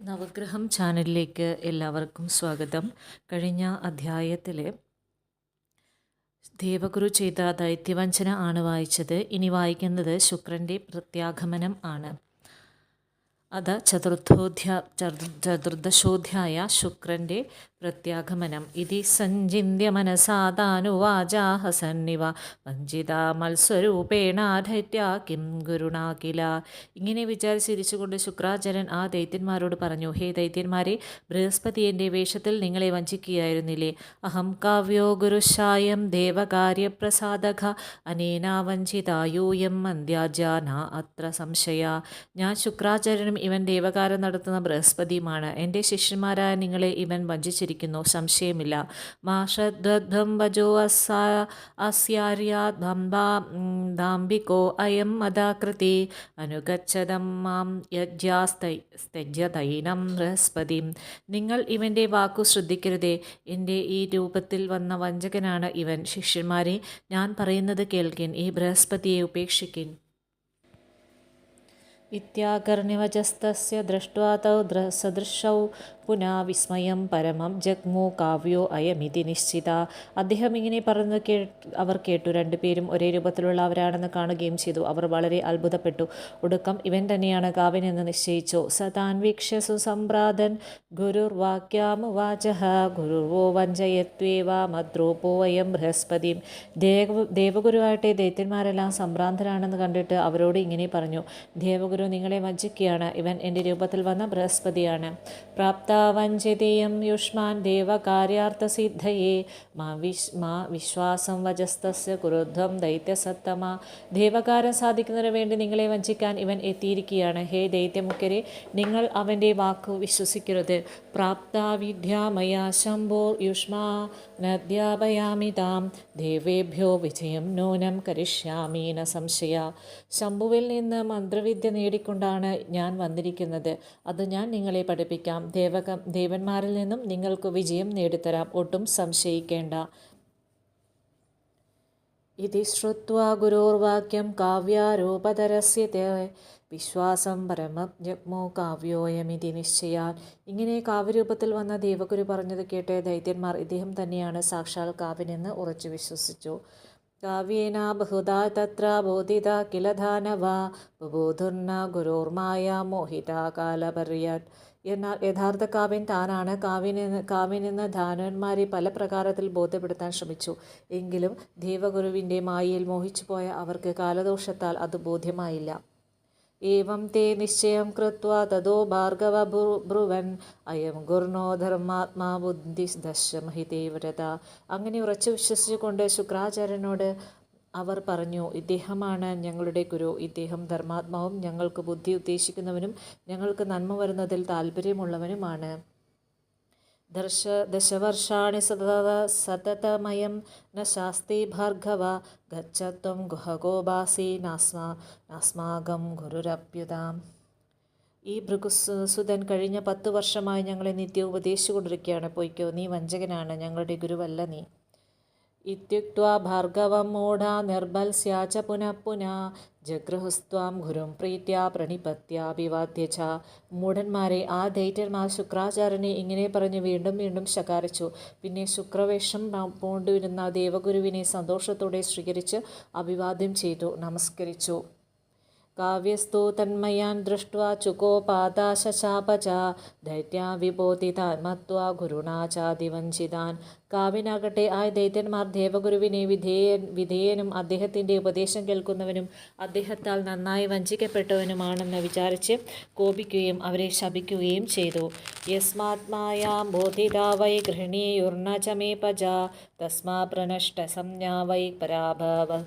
നവഗ്രഹം ചാനലിലേക്ക് എല്ലാവർക്കും സ്വാഗതം. കഴിഞ്ഞ അധ്യായത്തിൽ ദേവഗുരു ചെയ്ത ദൈത്യവഞ്ചന ആണ് വായിച്ചത്. ഇനി വായിക്കുന്നത് ശുക്രന്റെ പ്രത്യാഗമനം ആണ്. അത് ചതുർത്ഥോധ്യ ചതുർ ചതുർദശോധ്യായ ശുക്രന്റെ പ്രത്യാഗമനം. ഇതി സഞ്ചിന്യ മനസാദാനുവാചാഹ സന്നിവ. വഞ്ചിത മത്സ്വരൂപേണ ദൈത്യ കിം ഗുരുണാ കില ഇങ്ങനെ വിചാരിച്ചിരിച്ചുകൊണ്ട് ശുക്രാചരൻ ആ ദൈത്യന്മാരോട് പറഞ്ഞു ഹേ ദൈത്യന്മാരെ ബൃഹസ്പതി എന്റെ വേഷത്തിൽ നിങ്ങളെ വഞ്ചിക്കുകയായിരുന്നില്ലേ? അഹം കാവ്യോ ഗുരുശായം ദേവകാര്യപ്രസാദക അനേന വഞ്ചിതായൂയം മന്ദ്യാജാന അത്ര സംശയ. ഞാൻ ശുക്രാചരനും ഇവൻ ദേവകാരം നടത്തുന്ന ബൃഹസ്പതിയുമാണ്. എന്റെ ശിഷ്യന്മാരായ നിങ്ങളെ ഇവൻ വഞ്ചിച്ചിരിക്കുന്നു. സംശയമില്ല. മാഷദ്വം വജോ അസാ അസ്യാര്യാദാംബികോ അയം മദാകൃതി അനുഗച്ഛതം മാം യജ്ഞാസ്തൈനം ബൃഹസ്പതി. നിങ്ങൾ ഇവന്റെ വാക്കു ശ്രദ്ധിക്കരുതേ. എന്റെ ഈ രൂപത്തിൽ വന്ന വഞ്ചകനാണ് ഇവൻ. ശിഷ്യന്മാരെ ഞാൻ പറയുന്നത് കേൾക്കിൻ. ഈ ബൃഹസ്പതിയെ ഉപേക്ഷിക്കിൻ. ദൃഷ്ട്വാ തൗ ദൃ സദൃശൗ പുനാ വിസ്മയം പരമം ജഗ്മു കാവ്യോ അയമിതി നിശ്ചിത. അദ്ദേഹം ഇങ്ങനെ പറഞ്ഞ് കേ അവർ കേട്ടു. രണ്ടുപേരും ഒരേ രൂപത്തിലുള്ള അവരാണെന്ന് കാണുകയും ചെയ്തു. അവർ വളരെ അത്ഭുതപ്പെട്ടു. ഒടുക്കം ഇവൻ തന്നെയാണ് കാവ്യനെന്ന് നിശ്ചയിച്ചു. സതാൻ വീക്ഷ്യ സുസമ്പ്രാതൻ ഗുരുർവാക്യാമുവാച ഗുരുർവോ വഞ്ചയത്വേവ മദ്രൂപോ അയം ബൃഹസ്പതി. ദേവ ദേവഗുരുവായിട്ട് ദൈത്യന്മാരെല്ലാം സംഭ്രാന്തരാണെന്ന് കണ്ടിട്ട് അവരോട് ഇങ്ങനെ പറഞ്ഞു. ദേവഗുരു നിങ്ങളെ വഞ്ചിക്കുകയാണ്. ഇവൻ എന്റെ രൂപത്തിൽ വന്ന ബൃഹസ്പതിയാണ്. പ്രാപ്ത വഞ്ചിതേയം യുഷ്മാൻ ദേവകാര്യാർത്ഥസിദ്ധയേ. മാ വിശ് മാ വിശ്വാസം വജസ്തസ്യ കുരുദ്ധം ദൈത്യസത്തമ. ദേവകാരം സാധിക്കുന്നതിന് വേണ്ടി നിങ്ങളെ വഞ്ചിക്കാൻ ഇവൻ എത്തിയിരിക്കുകയാണ്. ഹേ ദൈത്യമുഖരെ നിങ്ങൾ അവന്റെ വാക്കു വിശ്വസിക്കരുത്. പ്രാപ്ത വിദ്യാമയാ ശംഭോ യുഷ്മാ നദ്യാപയാമി താം. ദേവേഭ്യോ വിജയം നൂനം കരിഷ്യാമി ന സംശയ. ശംഭുവിൽ നിന്ന് മന്ത്രവിദ്യ നേടിക്കൊണ്ടാണ് ഞാൻ വന്നിരിക്കുന്നത്. അത് ഞാൻ നിങ്ങളെ പഠിപ്പിക്കാം. ദേവക ദേവന്മാരിൽ നിന്നും നിങ്ങൾക്ക് വിജയം നേടിത്തരാം. ഒട്ടും സംശയിക്കേണ്ട. ഇതി ശ്രുത്വാ ഗുരോർവാക്യം കാവ്യാരൂപധരസ്യ തേ വിശ്വാസം പരമജ്ഞമോ കാവ്യോയമിതി നിശ്ചയാൽ. ഇങ്ങനെ കാവ്യരൂപത്തിൽ വന്ന ദേവഗുരു പറഞ്ഞത് കേട്ട് ദൈത്യന്മാർ ഇദ്ദേഹം തന്നെയാണ് സാക്ഷാൽ കാവ്യനെന്ന് ഉറച്ചു വിശ്വസിച്ചു. കാവ്യേന ബഹുദാ തത്ര ബോധിത കില ധാനവ ബുബോധുർന ഗുരോർമായ മോഹിത കാലപര്യാത് എന്നാൽ യഥാർത്ഥ കാവ്യൻ താനാണ്. കാവ്യനെന്ന് കാവ്യനെന്ന് ധാനവന്മാരെ പല പ്രകാരത്തിൽ ബോധ്യപ്പെടുത്താൻ ശ്രമിച്ചു. എങ്കിലും ദേവഗുരുവിന്റെ മായയിൽ മോഹിച്ചുപോയ അവർക്ക് കാലദോഷത്താൽ അത് ബോധ്യമായില്ല. ഏവം ते निश्चयं कृत्वा ततो भार्गव ब्रुवन् അയം धर्मात्मा ബുദ്ധി ദശമഹിതേ വ്രത അങ്ങനെ ഉറച്ചു വിശ്വസിച്ചുകൊണ്ട് ശുക്രാചാര്യനോട് അവർ പറഞ്ഞു ഇദ്ദേഹമാണ് ഞങ്ങളുടെ ഗുരു. ഇദ്ദേഹം ധർമാത്മാവും ഞങ്ങൾക്ക് ബുദ്ധി ഉദ്ദേശിക്കുന്നവനും ഞങ്ങൾക്ക് നന്മ വരുന്നതിൽ താല്പര്യമുള്ളവനുമാണ്. ദർശ ദശവർഷാണി സതത സതതമയം ന ശാസ്തി ഭാർഗവ ഗച്ഛത്വം ഗുഹഗോപാസി നാസ്മാ നാസ്മാകം ഗുരുരപ്യുതാം. ഈ ഭൃഗുസുതൻ കഴിഞ്ഞ പത്തു വർഷമായി ഞങ്ങളെ നിത്യം ഉപദേശിച്ചുകൊണ്ടിരിക്കുകയാണ് പൊയ്ക്കോ നീ വഞ്ചകനാണ്. ഞങ്ങളുടെ ഗുരുവല്ല നീ. ഇത്യുക്വാ ഭാർഗവം മൂഢ നിർബൽസ്യാ ച പുനഃ പുനഃ ഗുരും പ്രീത്യ പ്രണിപത്യാഭിവാദ്യ ച മൂഢന്മാരെ ആ ദൈത്യന്മാർ ശുക്രാചാര്യനെ ഇങ്ങനെ പറഞ്ഞ് വീണ്ടും വീണ്ടും ശകാരിച്ചു. പിന്നെ ശുക്രവേഷം പൂണ്ടുവരുന്ന ദേവഗുരുവിനെ സന്തോഷത്തോടെ സ്വീകരിച്ച് അഭിവാദ്യം ചെയ്തു നമസ്കരിച്ചു. കാവ്യസ്തു തന്മയാൻ ദൃഷ്ട്വാ ചുകോപാദാശാപ ച ദൈത്യ ഗുരുണാ ചാതിവഞ്ചിതാൻ കാവ്യനാകട്ടെ ആ ദൈത്യന്മാർ ദേവഗുരുവിനെ വിധേയൻ വിധേയനും അദ്ദേഹത്തിന്റെ ഉപദേശം കേൾക്കുന്നവനും അദ്ദേഹത്താൽ നന്നായി വഞ്ചിക്കപ്പെട്ടവനുമാണെന്ന് വിചാരിച്ച് കോപിക്കുകയും അവരെ ശപിക്കുകയും ചെയ്തു. യസ്മാത്മായാം ബോധിതാ വൈ ഗൃഹിണീയുർണ ചമേ പജ തസ്മാ പ്രനഷ്ട സംജ്ഞാ വൈ പരാഭവ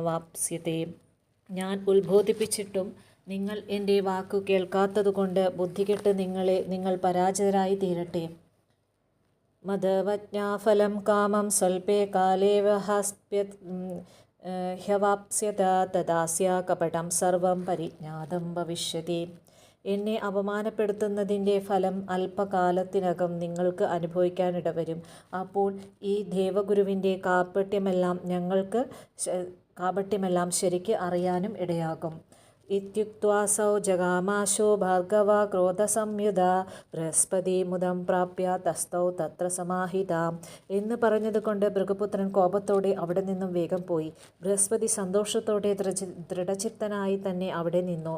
വാപ്സ്യത്തെ ഞാൻ ഉത്ബോധിപ്പിച്ചിട്ടും നിങ്ങൾ എന്റെ വാക്കു കേൾക്കാത്തതുകൊണ്ട് ബുദ്ധികെട്ട് നിങ്ങളെ നിങ്ങൾ പരാജിതരായി തീരട്ടെ. മതവജ്ഞാഫലം കാമം സ്വൽപേ കാലേ ഹാസ്പ്യ ഹ്യവാപ്സ്യത തദാസ്യ കപടം സർവം പരിജ്ഞാതം ഭവിഷ്യതി. എന്നെ അപമാനപ്പെടുത്തുന്നതിന്റെ ഫലം അല്പകാലത്തിനകം നിങ്ങൾക്ക് അനുഭവിക്കാനിടവരും. അപ്പോൾ ഈ ദേവഗുരുവിന്റെ കാപ്പട്യമെല്ലാം ഞങ്ങൾക്ക് കാപട്യമെല്ലാം ശരിക്ക് അറിയാനും ഇടയാകും. ഇത്യുക്വാസൗ ജഗാമാശോ ഭാർഗവ ക്രോധസംയുത ബൃഹസ്പതി മുദം പ്രാപ്യ തസ്തൗ തത്ര സമാഹിത എന്ന് പറഞ്ഞതുകൊണ്ട് ഭൃഗപുത്രൻ കോപത്തോടെ അവിടെ നിന്നും വേഗം പോയി. ബൃഹസ്പതി സന്തോഷത്തോടെ ദൃഢചിത്തനായി തന്നെ അവിടെ നിന്നു.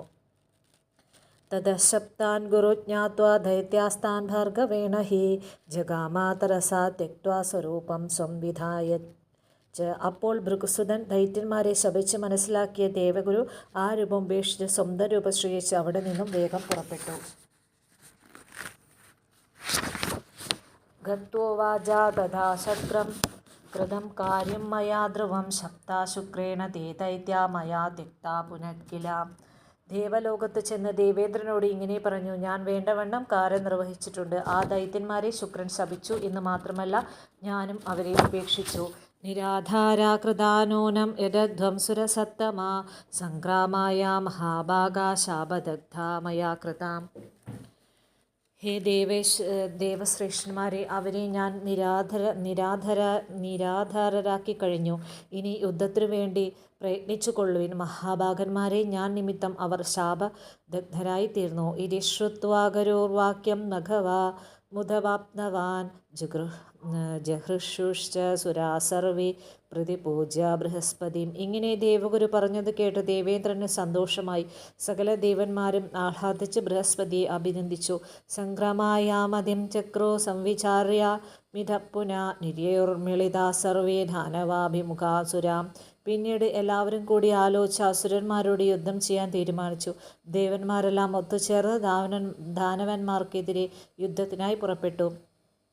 തദശബ്ദാൻ ഗുരു ജ്ഞാത്വാ ദൈത്യാസ്താൻ ഭാർഗവേണ ഹി ജഗാമാതരസാ തെക്വാ സ്വരൂപം സംവിധായ അപ്പോൾ ഭൃഗുസുതൻ ദൈത്യന്മാരെ ശപിച്ച് മനസ്സിലാക്കിയ ദേവഗുരു ആ രൂപം ഉപേക്ഷിച്ച് സ്വന്തം രൂപം സ്വീകരിച്ച് അവിടെ നിന്നും വേഗം പുറപ്പെട്ടു. ശക്രം കൃതം കാര്യം മയാ ധ്രുവം. ശക്താ ശുക്രേണ തേ ദൈത്യ മയാ തിക്ത പുനഃക്കില ദേവലോകത്ത് ചെന്ന് ദേവേന്ദ്രനോട് ഇങ്ങനെ പറഞ്ഞു ഞാൻ വേണ്ടവണ്ണം കാര്യം നിർവഹിച്ചിട്ടുണ്ട്. ആ ദൈത്യന്മാരെ ശുക്രൻ ശപിച്ചു എന്ന് മാത്രമല്ല ഞാനും അവരെ ഉപേക്ഷിച്ചു. നിരാധാരാകൃതാനൂനം യദധ്വംസുരസത്തമാ സംഗ്രാമായ शापदग्धा मया कृताम् ഹേ ദേവേശ് ദേവശ്രേഷ്ഠന്മാരെ അവരെ ഞാൻ നിരാധര നിരാധര നിരാധാരരാക്കി കഴിഞ്ഞു. ഇനി യുദ്ധത്തിനു വേണ്ടി പ്രയത്നിച്ചു കൊള്ളുവിൻ മഹാഭാഗന്മാരെ. ഞാൻ നിമിത്തം അവർ ശാപദഗ്ധരായി തീർന്നു. ഇതി ശ്രുത്വാകരോർവാക്യം മഘവ മുദവാപ്നവാൻ ജഗൃ ജഹൃഷുശ്ച സുരാസർവി പ്രതി പ്രതിപൂജ്യ ബൃഹസ്പതി. ഇങ്ങനെ ദേവഗുരു പറഞ്ഞത് കേട്ട് ദേവേന്ദ്രന് സന്തോഷമായി. സകല ദേവന്മാരും ആഹ്ലാദിച്ച് ബൃഹസ്പതിയെ അഭിനന്ദിച്ചു. സംക്രമായാമതിം ചക്രോ സംവിചാര്യ മിതപ്പുന പുന നിര്യോർമിളിത സർവേ ധാനവാഭിമുഖാസുരാം പിന്നീട് എല്ലാവരും കൂടി ആലോചിച്ച് അസുരന്മാരോട് യുദ്ധം ചെയ്യാൻ തീരുമാനിച്ചു. ദേവന്മാരെല്ലാം ഒത്തുചേർന്ന് ദാവനൻ ദാനവന്മാർക്കെതിരെ യുദ്ധത്തിനായി പുറപ്പെട്ടു.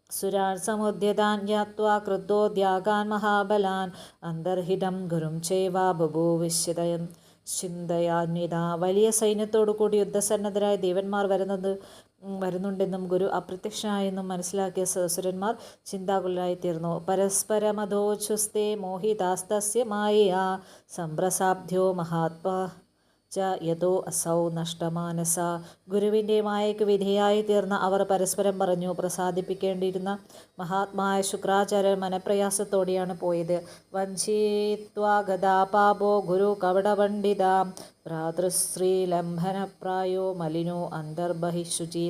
സുരാൻ സമുദ്യതാൻ യാത്വാ ക്രുദ്ധോദ്യാഗാൻ മഹാബലാൻ. അന്തർഹിതം ഗുരും ചേവ ബഭൂവിശ്യതയം ചിന്തയാന്വിത. വലിയ സൈന്യത്തോടു കൂടി യുദ്ധസന്നദ്ധരായ ദേവന്മാർ വരുന്നത് വരുന്നുണ്ടെന്നും ഗുരു അപ്രത്യക്ഷനായെന്നും മനസ്സിലാക്കിയ സുരന്മാർ ചിന്താകുലരായിത്തീർന്നു. പരസ്പരമധോച്ഛുസ്തേ മോഹിതാസ്തസ്യ മായ സംപ്രസാബ്ധ്യോ മഹാത്മാ ച യഥോ അസൗ നഷ്ടമാനസ. ഗുരുവിന്റെ മായയ്ക്ക് വിധേയായി തീർന്ന അവർ പരസ്പരം പറഞ്ഞു പ്രസാദിപ്പിക്കേണ്ടിയിരുന്ന മഹാത്മായ ശുക്രാചാര്യ മനപ്രയാസത്തോടെയാണ് പോയത്. വഞ്ചിത്വാഗതാപാപോ ഗുരു കവടപണ്ഡിത. ഭ്രാതൃശ്രീലംഘനപ്രായോ മലിനോ അന്തർബഹിശുചി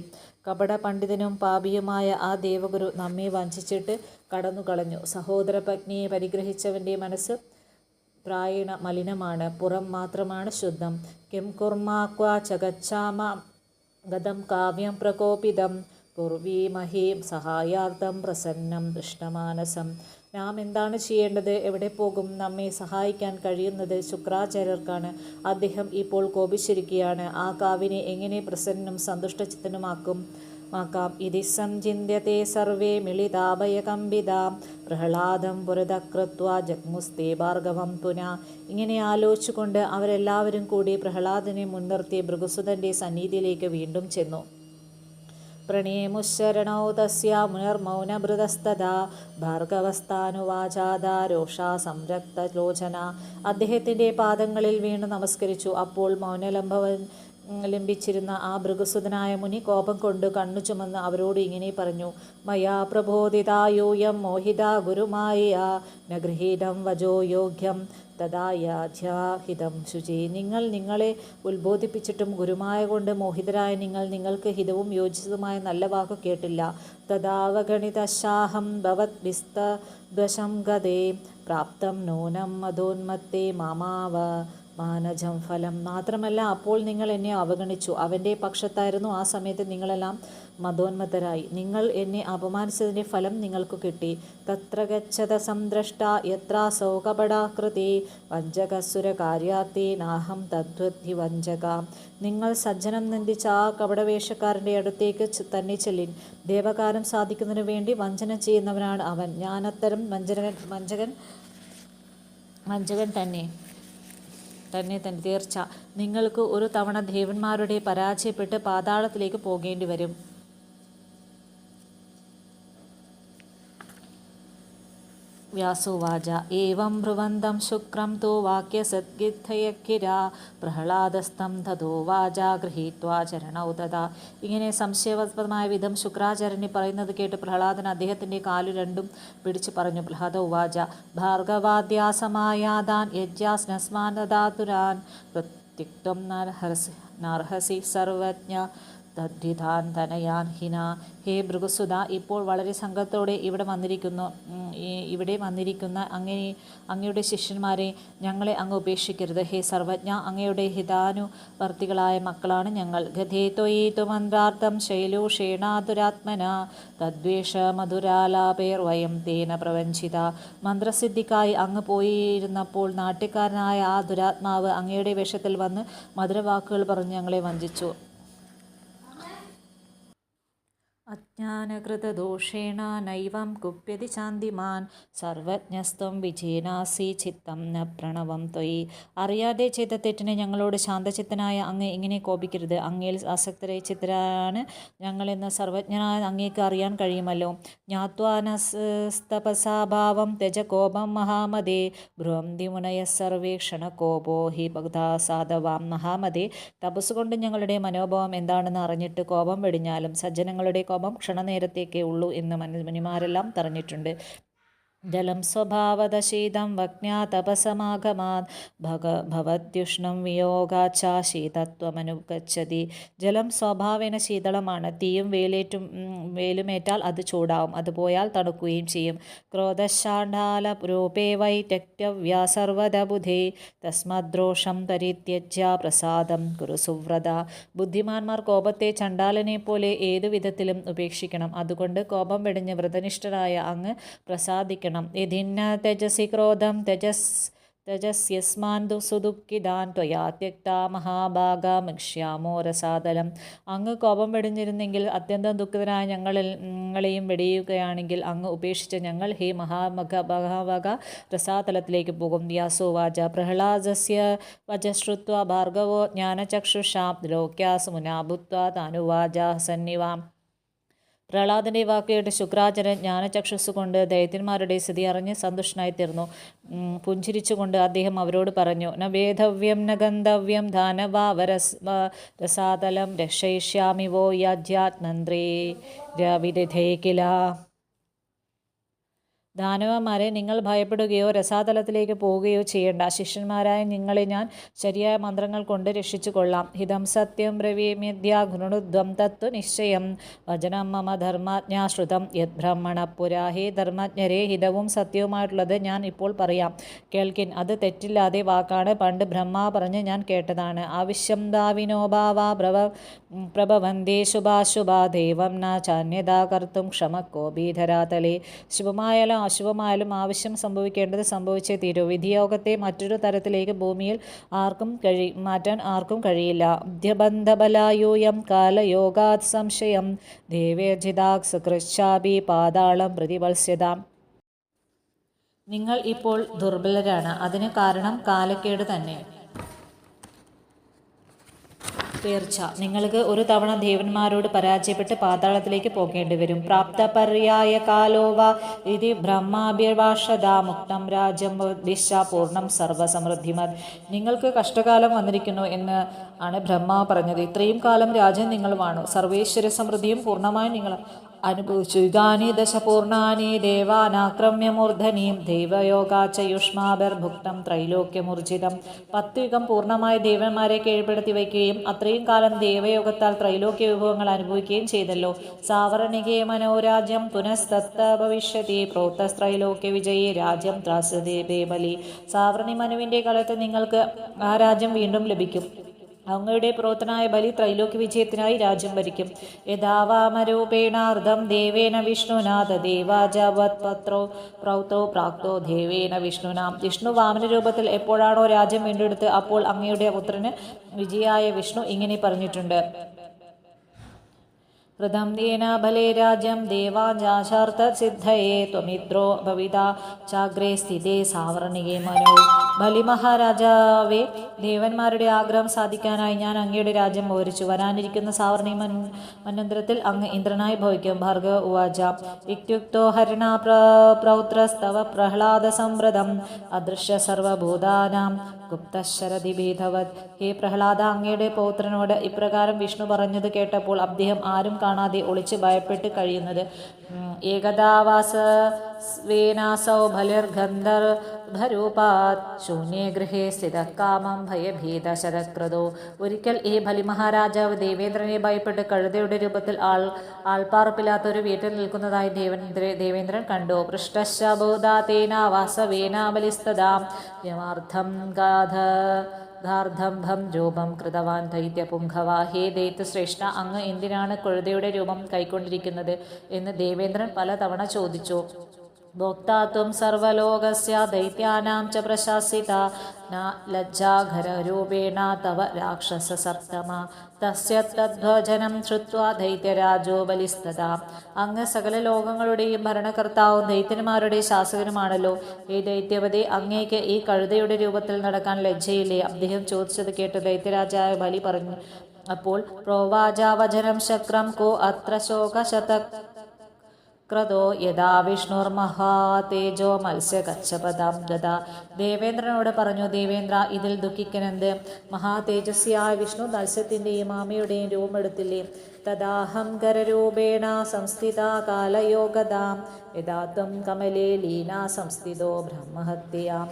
കപട പണ്ഡിതനും പാപിയുമായ ആ ദേവഗുരു നമ്മെ വഞ്ചിച്ചിട്ട് കടന്നു കളഞ്ഞു സഹോദരപത്നിയെ പരിഗ്രഹിച്ചവന്റെ മനസ്സ് പ്രായണ മലിനമാണ്. പുറം മാത്രമാണ് ശുദ്ധം. കിം കുർമാക്വാ ചകച്ചാമ ഗതം കാവ്യം പ്രകോപിതം. കുർവീമഹീം സഹായാർത്ഥം പ്രസന്നം ദുഷ്ടമാനസം. നാം എന്താണ് ചെയ്യേണ്ടത്? എവിടെ പോകും? നമ്മെ സഹായിക്കാൻ കഴിയുന്നത് ശുക്രാചാര്യർക്കാണ്. അദ്ദേഹം ഇപ്പോൾ കോപിച്ചിരിക്കുകയാണ്. ആ കാവിനെ എങ്ങനെ പ്രസന്നം സന്തുഷ്ടചിത്തനുമാക്കും? മാക്കാം. ഇതി സംചിന്യത്തെ സർവേ മിളിതാഭയകമ്പിതാം. പ്രഹ്ലാദം പുരതകൃത്വ ജഗ്മുസ്തേ ഭാർഗവം തുന. ഇങ്ങനെ ആലോചിച്ചുകൊണ്ട് അവരെല്ലാവരും കൂടി പ്രഹ്ലാദനെ മുൻനിർത്തി ഭൃഗുസുതന്റെ സന്നിധിയിലേക്ക് വീണ്ടും ചെന്നു. പ്രണേമുശരണൗ തസ്യ മുനർമൗനഭൃതസ്തത ഭാർഗവസ്ഥാനുവാചാത രോഷാ സംരക്തലോചന. അദ്ദേഹത്തിന്റെ പാദങ്ങളിൽ വീണ് നമസ്കരിച്ചു. അപ്പോൾ മൗനലംഭവൻ ലംബിച്ചിരുന്ന ആ ഭൃഗസുതനായ മുനി കോപം കൊണ്ട് കണ്ണു ചുമന്ന് അവരോട് ഇങ്ങനെ പറഞ്ഞു മയാ പ്രബോധിതായൂയം മോഹിത ഗുരുമായ നഗൃഹീതം വജോ യോഗ്യം തഥായാധ്യാഹിതം ശുചി. നിങ്ങൾ നിങ്ങളെ ഉത്ബോധിപ്പിച്ചിട്ടും ഗുരുമായ കൊണ്ട് മോഹിതരായ നിങ്ങൾ നിങ്ങൾക്ക് ഹിതവും യോജിച്ചതുമായ നല്ല വാക്ക് കേട്ടില്ല. തഥാവഗണിതശാഹം ഭവത് വിസ്തദ്വശം ഗതേ പ്രാപ്തം നൂനം മധോന്മത്തെ മാമാവ. മാനജം ഫലം. മാത്രമല്ല അപ്പോൾ നിങ്ങൾ എന്നെ അവഗണിച്ചു. അവന്റെ പക്ഷത്തായിരുന്നു ആ സമയത്ത് നിങ്ങളെല്ലാം മതോന്മത്തരായി. നിങ്ങൾ എന്നെ അപമാനിച്ചതിന്റെ ഫലം നിങ്ങൾക്ക് കിട്ടി. തത്ര ഗച്ഛത സംദ്രഷ്ട എത്ര സൗകപടാകൃതി വഞ്ചകസുര കാര്യാർത്ഥി നാഹം തദ്വദ്ധി വഞ്ചക. നിങ്ങൾ സജ്ജനം നിന്ദിച്ച ആ കപടവേഷക്കാരന്റെ അടുത്തേക്ക് തന്നെ ചെല്ലിൻ. ദേവകാരം സാധിക്കുന്നതിന് വേണ്ടി വഞ്ചന ചെയ്യുന്നവനാണ് അവൻ. ഞാനത്തരം വഞ്ചകൻ വഞ്ചകൻ വഞ്ചകൻ തന്നെ. തന്നെ തന്നെ തീർച്ച. നിങ്ങൾക്ക് ഒരു തവണ ദേവന്മാരുടെ പരാജയപ്പെട്ട് പാതാളത്തിലേക്ക് പോകേണ്ടി വരും വ്യാസോവാച. ഏവം ബ്രുവന്തം ശുക്രം തോ വാക്യസദ്ഗിദ്ധയക്കിരാ പ്രഹ്ലാദസ്തം തതോ വാച ഗൃഹീത്വാ ചരണൗ തഥാ. ഇങ്ങനെ സംശയവസ്പദമായ വിധം ശുക്രാചാര്യനെ പറയുന്നത് കേട്ട് പ്രഹ്ലാദൻ അദ്ദേഹത്തിന്റെ കാലു രണ്ടും പിടിച്ചു പറഞ്ഞു. പ്രഹ്ലാദ ഉവാച. ഭാർഗവാദ്യാസമായാദാൻ യജ്ഞാസ്നസ്മാനദാതുരാൻ പ്രത്യുക്തം നർഹസി നർഹസി സർവജ്ഞ തദ്ധിതാൻ തനയാൻ ഹിന ഹേ ഭൃഗസുധ ഇപ്പോൾ വളരെ സംഘത്തോടെ ഇവിടെ വന്നിരിക്കുന്നു. ഇവിടെ വന്നിരിക്കുന്ന അങ്ങേ അങ്ങയുടെ ശിഷ്യന്മാരെ ഞങ്ങളെ അങ്ങ് ഉപേക്ഷിക്കരുത്. ഹേ സർവജ്ഞ അങ്ങയുടെ ഹിതാനുവർത്തികളായ മക്കളാണ് ഞങ്ങൾ. ഗതേത്വയേതു മന്ത്രാർത്ഥം ശൈലൂഷേണാതുരാത്മന തദ്വേഷ മധുരാലാപേർ വയം തേന പ്രവഞ്ചിത. മന്ത്രസിദ്ധിക്കായി അങ്ങ് പോയിരുന്നപ്പോൾ നാട്യക്കാരനായ ആ ദുരാത്മാവ് അങ്ങയുടെ വേഷത്തിൽ വന്ന് മധുരവാക്കുകൾ പറഞ്ഞ് ഞങ്ങളെ വഞ്ചിച്ചു. 아, അജ്ഞാനകൃതദോഷേണ നൈവം കുപ്യതി ചാന്തിമാൻ സർവജ്ഞസ്ത്വം വിജയനാസി ചിത്തം ന പ്രണവം ത്വയി. അറിയാതെ ചെയ്ത തെറ്റിനെ ഞങ്ങളോട് ശാന്തചിത്തനായ അങ്ങ് ഇങ്ങനെ കോപിക്കരുത്. അങ്ങയിൽ ആസക്തരെ ചിത്തരാണ് ഞങ്ങളെന്ന് സർവജ്ഞനായ അങ്ങേക്ക് അറിയാൻ കഴിയുമല്ലോ. ജ്ഞാത്വാനസ്തപസാഭാവം ത്യജ കോപം മഹാമതേ ബൃഹന്തി മുനയ സർവേക്ഷണ കോപോ ഹി ഭക്താസാധവാം മഹാമതേ തപസ്സുകൊണ്ട് ഞങ്ങളുടെ മനോഭാവം എന്താണെന്ന് അറിഞ്ഞിട്ട് കോപം വെടിഞ്ഞാലും സജ്ജനങ്ങളുടെ കോപം ക്ഷണനേരത്തേക്കേ ഉള്ളൂ എന്ന് മനുമാരെല്ലാം പറഞ്ഞിട്ടുണ്ട്. ജലം സ്വഭാവതശീതം വജ്ഞാ തപസമാഗമാത്. ഭഗ ഭവത്യുഷ്ണം വിയോഗാച്ചാ ശീതത്വമനുഗച്ഛതി ജലം സ്വഭാവേന ശീതളമാണ്. തീയും വേലേറ്റും വേലുമേറ്റാൽ അത് ചൂടാവും. അത് പോയാൽ തണുക്കുകയും ചെയ്യും. ക്രോധശാണ്ഡാല രൂപേ വൈ ത്യക്തവ്യ സർവത ബുധി തസ്മദ്രോഷം പരിത്യജ്യ പ്രസാദം കുരു സുവ്രത. ബുദ്ധിമാന്മാർ കോപത്തെ ചണ്ടാലനെ പോലെ ഏതു വിധത്തിലും ഉപേക്ഷിക്കണം. അതുകൊണ്ട് കോപം വെടിഞ്ഞ് വ്രതനിഷ്ഠരായ അങ്ങ് പ്രസാദിക്കണം. ചെയ്യണം ഇതിന്ന തെജസി ക്രോധം തെജസ് തജസ്യസ്മാൻ സുദുഃഖിതാൻ ത്വയാ ത്യക്ത മഹാഭാഗമിക്ഷ്യാമോ രസാതലം. അങ്ങ് കോപം വെടിഞ്ഞിരുന്നെങ്കിൽ അത്യന്തം ദുഃഖിതരായ ഞങ്ങളിൽ ഞങ്ങളെയും വെടിയുകയാണെങ്കിൽ അങ്ങ് ഉപേക്ഷിച്ച ഞങ്ങൾ ഹേ മഹാമഖ മഹാഭാഗ രസാതലത്തിലേക്ക് പോകും. വ്യാസോവാച പ്രഹ്ലാദസ്യ വചശ്രുത്വ ഭാർഗവോ ജ്ഞാനചക്ഷുഷാം. ലോക്യാസ് മുനാഭുത്വ താനുവാച. സന്നിവാം. പ്രഹ്ലാദന്റെ വാക്കുകേട്ട് ശുക്രാചരൻ ജ്ഞാനചക്ഷസ് കൊണ്ട് ദൈത്യന്മാരുടെ സ്ഥിതി അറിഞ്ഞ് സന്തുഷ്ടനായി തീർന്നു. പുഞ്ചിരിച്ചുകൊണ്ട് അദ്ദേഹം അവരോട് പറഞ്ഞു ന വേദവ്യം ന ഗന്ധവ്യം ധാനവാവരസ് രസാതലം രക്ഷയിഷ്യാമി വോ യാജ്യാത്മന്ത്രേ രവിദധേ കില. ദാനവന്മാരെ നിങ്ങൾ ഭയപ്പെടുകയോ രസാതലത്തിലേക്ക് പോവുകയോ ചെയ്യേണ്ട. ശിഷ്യന്മാരായ നിങ്ങളെ ഞാൻ ശരിയായ മന്ത്രങ്ങൾ കൊണ്ട് രക്ഷിച്ചു കൊള്ളാം ഹിതം സത്യം ബ്രവീമ്യദ്യ ഗുണുദ്വം തത്വ നിശ്ചയം. വചനം മമ ധർമ്മജ്ഞാശ്രുതം യത് ബ്രഹ്മണ പുരാ ഹേ ധർമ്മജ്ഞരെ ഹിതവും സത്യവുമായിട്ടുള്ളത് ഞാൻ ഇപ്പോൾ പറയാം. കേൾക്കിൻ അത് തെറ്റില്ലാതെ വാക്കാണ്. പണ്ട് ബ്രഹ്മ പറഞ്ഞ് ഞാൻ കേട്ടതാണ്. ആവശ്യം ദാവിനോഭാവ പ്രഭ പ്രഭവന്തേ ശുഭാശുഭാ ദൈവം ന ചാന്യതാ കർത്തും ക്ഷമക്കോ ഭീധരാതലേ. ശുഭമായാലും അശുഭമായാലും ആവശ്യം സംഭവിക്കേണ്ടത് സംഭവിച്ചേ തീരൂ. വിധിയോഗത്തെ മറ്റൊരു തരത്തിലേക്ക് ഭൂമിയിൽ ആർക്കും കഴി മാറ്റാൻ ആർക്കും കഴിയില്ല. മധ്യബന്ധബലായൂയം കാലയോഗാത് സംശയം ദേവേജിതാക്സ് കൃശാബി പാതാളം പ്രതിവത്സ്യതാം നിങ്ങൾ ഇപ്പോൾ ദുർബലരാണ്. അതിന് കാരണം കാലക്കേട് തന്നെ. തീർച്ച. നിങ്ങൾക്ക് ഒരു തവണ ദേവന്മാരോട് പരാജയപ്പെട്ട് പാതാളത്തിലേക്ക് പോകേണ്ടി വരും. പ്രാപ്തപര്യായ കാലോവ ഇതി ബ്രഹ്മാഭിഭാഷത മുക്തം രാജ്യം ദിശ പൂർണം സർവസമൃദ്ധിമത്. നിങ്ങൾക്ക് കഷ്ടകാലം വന്നിരിക്കുന്നു എന്ന് ആണ് ബ്രഹ്മ പറഞ്ഞത്. ഇത്രയും കാലം രാജ്യം നിങ്ങളുമാണ്. സർവേശ്വര സമൃദ്ധിയും പൂർണമായും നിങ്ങൾ അനുഭവിച്ചു. ഇതാനി ദശപൂർണാനി ദേവാനാക്രമ്യമൂർധനീം ദൈവയോഗാച്ച യുഷ്മാബർഭുക്തം ത്രൈലോക്യമൂർജിതം. പത്വികം പൂർണമായി ദേവന്മാരെ കീഴ്പ്പെടുത്തി വയ്ക്കുകയും അത്രയും കാലം ദേവയോഗത്താൽ ത്രൈലോക്യ വിഭവങ്ങൾ അനുഭവിക്കുകയും ചെയ്തല്ലോ. സാവരണികേ മനോരാജ്യം പുനഃസ്തത്ത ഭവിഷ്യതി പ്രോത്തസ്ത്രൈലോക്യ വിജയി രാജ്യം ത്രാസതേ ബേബലി. സാവരണി മനുവിന്റെ കാലത്ത് നിങ്ങൾക്ക് ആ രാജ്യം വീണ്ടും ലഭിക്കും. അങ്ങയുടെ പ്രോത്തനായ ബലി ത്രൈലോക്യ വിജയത്തിനായി രാജ്യം ഭരിക്കും. യഥാവാമരൂപേണാർദ്ധം ദേവേന വിഷ്ണുനാഥ ദേവാജവത്പത്രോ പ്രൗതോ പ്രൗത്തോ പ്രാക്തോ ദേവേന വിഷ്ണുനാം. വിഷ്ണു വാമന രൂപത്തിൽ എപ്പോഴാണോ രാജ്യം വീണ്ടെടുത്ത് അപ്പോൾ അങ്ങയുടെ പുത്രന് വിജയായ വിഷ്ണു ഇങ്ങനെ പറഞ്ഞിട്ടുണ്ട്. ഹൃദംദേന ബലേ രാജ്യം ദേവാജാശാർത്ഥസിദ്ധയേ ത്വമിത്രോ ഭവിത ചാഗ്രേ സ്ഥിതേ സാവർണികേ മനോ. ബലി മഹാരാജാവേ ദേവന്മാരുടെ ആഗ്രഹം സാധിക്കാനായി ഞാൻ അങ്ങയുടെ രാജ്യം മോഹരിച്ചു വരാനിരിക്കുന്ന സാവർണി മൻ മന്വന്തരത്തിൽ അങ്ങ് ഇന്ദ്രനായി ഭവിക്കും. ഭാർഗവ ഉവാച. ഇത്യുക്തോ ഹരിണ പ്ര പ്രൗത്രസ്തവ പ്രഹ്ലാദ സംവ്രതം അദൃശ്യ സർവഭൂതാനാം ഗുപ്തശരതി ഭേദവത്. ഹേ പ്രഹ്ലാദ അങ്ങയുടെ പൗത്രനോട് ഇപ്രകാരം വിഷ്ണു പറഞ്ഞത് കേട്ടപ്പോൾ അദ്ദേഹം ആരും കാണാതെ ഒളിച്ച് ഭയപ്പെട്ട് കഴിയുന്നത്. ഏകദാവാസ സ്വേനാസൗ ബലിർഗന്ധർഭരൂപാത് ശൂന്യേ ഗൃഹേ സ്ഥിതകാമം ഭയഭീത ശതക്രതോ ഒരിക്കൽ ഈ ബലിമഹാരാജാവ് ദേവേന്ദ്രനെ ഭയപ്പെട്ട് കഴുതയുടെ രൂപത്തിൽ ആൾ ആൾപ്പാർപ്പില്ലാത്ത ഒരു വീട്ടിൽ നിൽക്കുന്നതായി ദേവേന്ദ്ര ദേവേന്ദ്രൻ കണ്ടു. പൃഷ്ടശബോധാതേന വാസവേന ബലിസ്തദാം യമാർത്ഥം ഗാധ ഗാർദ്ധംഭം രൂപം കൃതവാൻ ദൈത്യപുംഖവ ഹേ ദൈത്യശ്രേഷ്ഠ അങ്ങ് എന്തിനാണ് കൊഴുതയുടെ രൂപം കൈക്കൊണ്ടിരിക്കുന്നത്? എന്ന് ദേവേന്ദ്രൻ പലതവണ ചോദിച്ചു. ഭോക്താത്വം സർവലോകസ്യ ദൈത്യാനാം ച പ്രശാസിത. ന ലജ്ജാഘരൂപേണ തവ രാക്ഷസ സപ്തമ. തസ്യ തദ്ഭജനം ശ്രുത്വാ ദൈത്യരാജോ ബലിസ്തത അങ്ങ് സകല ലോകങ്ങളുടെയും ഭരണകർത്താവും ദൈത്യന്മാരുടെ ശാസകനുമാണല്ലോ. ഈ ദൈത്യവതി അങ്ങേക്ക് ഈ കഴുതയുടെ രൂപത്തിൽ നടക്കാൻ ലജ്ജയില്ലേ? അദ്ദേഹം ചോദിച്ചത് കേട്ട് ദൈത്യരാജായ ബലി പറഞ്ഞു. അപ്പോൾ പ്രോവാചാവചനം ശക്രം കോ അത്ര ശോകശത ക്രതോ യഥാ വിഷ്ണുർമഹാതേജോ മത്സ്യകച്ഛപദം ഗത ദേവേന്ദ്രനോട് പറഞ്ഞു ദേവേന്ദ്ര ഇതിൽ ദുഃഖിക്കനെന്ത്? മഹാതേജസ്യായ വിഷ്ണു മത്സ്യത്തിന്റെയും ആമയുടെയും രൂപമെടുത്തില്ലേ? തദാഹം കരരൂപേണ സംസ്ഥിത കാലയോഗതാം യഥാത്വം കമലേ ലീന സംസ്ഥിതോ ബ്രഹ്മഹത്യാം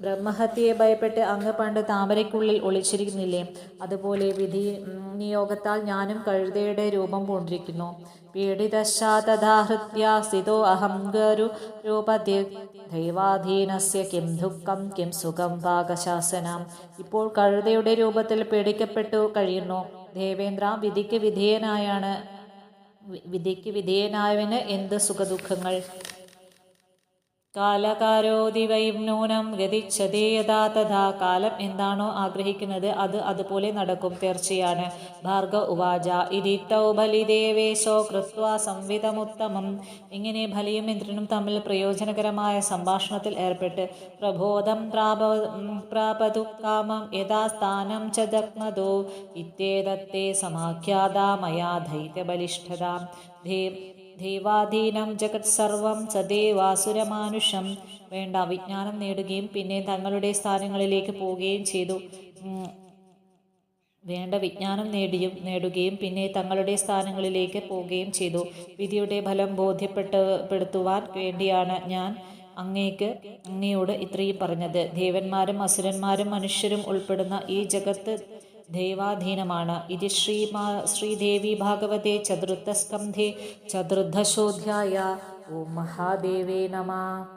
ബ്രഹ്മഹത്യയെ ഭയപ്പെട്ട് അങ്ങ് പണ്ട് താമരയ്ക്കുള്ളിൽ ഒളിച്ചിരിക്കുന്നില്ലേ? അതുപോലെ വിധി നിയോഗത്താൽ ഞാനും കഴുതയുടെ രൂപം പൂണ്ടിരിക്കുന്നു. പീഡിതശാതഥാഹൃത്യ സ്ഥിതോ അഹം ഗരു ദൈവാധീനസ്യ കിം ദുഃഖം കിം സുഖം പാകശാസനം ഇപ്പോൾ കഴുതയുടെ രൂപത്തിൽ പീഡിക്കപ്പെട്ടു കഴിയുന്നു. ദേവേന്ദ്ര വിധിക്ക് വിധേയനായാണ് വിധിക്ക് വിധേയനായവന് എന്ത് സുഖദുഃഖങ്ങൾ? കാലകാരോതി വൈം നൂനം ഗതിച്ഛതേ യഥാ തഥാ. കാലം എന്താണോ ആഗ്രഹിക്കുന്നത് അത് അതുപോലെ നടക്കും തീർച്ചയാണ്. ഭാർഗ ഉവാച ഇരിത്തൗ ബലിദേവേശോ കൃത്വ സംവിധമുത്തമം ഇങ്ങനെ ബലിയും ഇന്ദ്രനും തമ്മിൽ പ്രയോജനകരമായ സംഭാഷണത്തിൽ ഏർപ്പെട്ട് പ്രബോധം പ്രാപ പ്രാപതു കാമം യഥാ സ്ഥാനം ച ദഗ്നതോ ഇത്യേതത്തെ സമാഖ്യാതാ മയാ ദൈത്യബലിഷ്ഠതാം ദേവാധീനം ജഗത് സർവം സദേവാസുരമാനുഷം. വേണ്ട വിജ്ഞാനം നേടുകയും പിന്നെ തങ്ങളുടെ സ്ഥാനങ്ങളിലേക്ക് പോവുകയും ചെയ്തു. വേണ്ട വിജ്ഞാനം നേടിയും നേടുകയും പിന്നെ തങ്ങളുടെ സ്ഥാനങ്ങളിലേക്ക് പോവുകയും ചെയ്തു. വിധിയുടെ ഫലം ബോധ്യപ്പെട്ട് പെടുത്തുവാൻ വേണ്ടിയാണ് ഞാൻ അങ്ങേക്ക് അങ്ങയോട് ഇത്രയും പറഞ്ഞത്. ദേവന്മാരും അസുരന്മാരും മനുഷ്യരും ഉൾപ്പെടുന്ന ഈ ജഗത്ത് देवाधीनमाण इति श्रीमा श्रीदेवी भागवते चतुर्थस्कन्धे चतुर्दशोऽध्याय ॐ महादेवे नमः